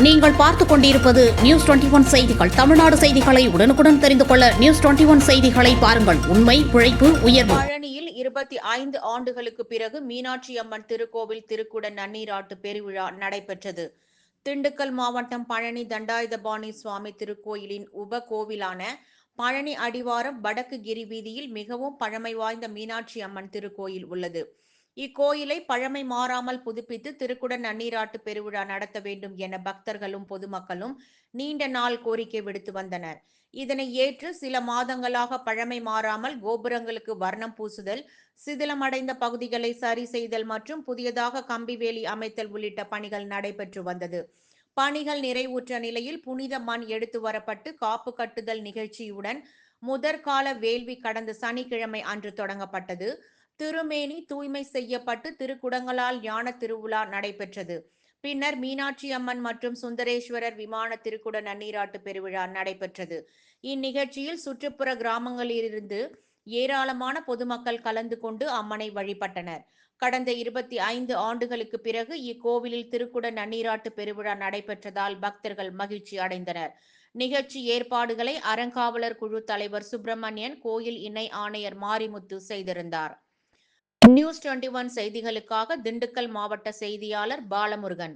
நீங்கள் பார்த்துக் கொண்டிருப்பது நியூஸ் டுவெண்டி ஒன் செய்திகள். தமிழ்நாடு செய்திகளை உடனுக்குடன் தெரிந்து கொள்ள நியூஸ் டுவெண்டி ஒன் செய்திகளை பாருங்கள். உண்மை உழைப்பு உயர்வு. பழனியில் இருபத்தி ஐந்து ஆண்டுகளுக்கு பிறகு மீனாட்சி அம்மன் திருக்கோவில் திருக்குட நன்னீராட்டு பெருவிழா நடைபெற்றது. திண்டுக்கல் மாவட்டம் பழனி தண்டாயுதபாணி சுவாமி திருக்கோயிலின் உப கோவிலான பழனி அடிவாரம் வடக்கு கிரி வீதியில் மிகவும் பழமை வாய்ந்த மீனாட்சி அம்மன் திருக்கோயில் உள்ளது. இக்கோயிலை பழமை மாறாமல் புதுப்பித்து திருக்குடன் நன்னீராட்டு பெருவிழா நடத்த வேண்டும் என பக்தர்களும் பொதுமக்களும் நீண்ட நாள் கோரிக்கை விடுத்து வந்தனர். இதனை ஏற்று சில மாதங்களாக பழமை மாறாமல் கோபுரங்களுக்கு வர்ணம் பூசுதல் சிதிலமடைந்த பகுதிகளை சரி செய்தல் மற்றும் புதியதாக கம்பிவேலி அமைத்தல் உள்ளிட்ட பணிகள் நடைபெற்று வந்தது. பணிகள் நிறைவுற்ற நிலையில் புனித மண் எடுத்து வரப்பட்டு காப்பு கட்டுதல் நிகழ்ச்சியுடன் முதற்கால வேள்வி கடந்த சனிக்கிழமை அன்று தொடங்கப்பட்டது. திருமேனி தூய்மை செய்யப்பட்டு திருக்குடங்களால் ஞான திருவிழா நடைபெற்றது. பின்னர் மீனாட்சி அம்மன் மற்றும் சுந்தரேஸ்வரர் விமான திருக்குட நன்னீராட்டு பெருவிழா நடைபெற்றது. இந்நிகழ்ச்சியில் சுற்றுப்புற கிராமங்களிலிருந்து ஏராளமான பொதுமக்கள் கலந்து கொண்டு அம்மனை வழிபட்டனர். கடந்த இருபத்தி ஐந்து ஆண்டுகளுக்கு பிறகு இக்கோவிலில் திருக்குட நன்னீராட்டு பெருவிழா நடைபெற்றதால் பக்தர்கள் மகிழ்ச்சி அடைந்தனர். நிகழ்ச்சி ஏற்பாடுகளை அறங்காவலர் குழு தலைவர் சுப்பிரமணியன் கோயில் இணை ஆணையர் மாரிமுத்து செய்திருந்தார். நியூஸ் டுவெண்டி ஒன் செய்திகளுக்காக திண்டுக்கல் மாவட்ட செய்தியாளர் பாலமுருகன்.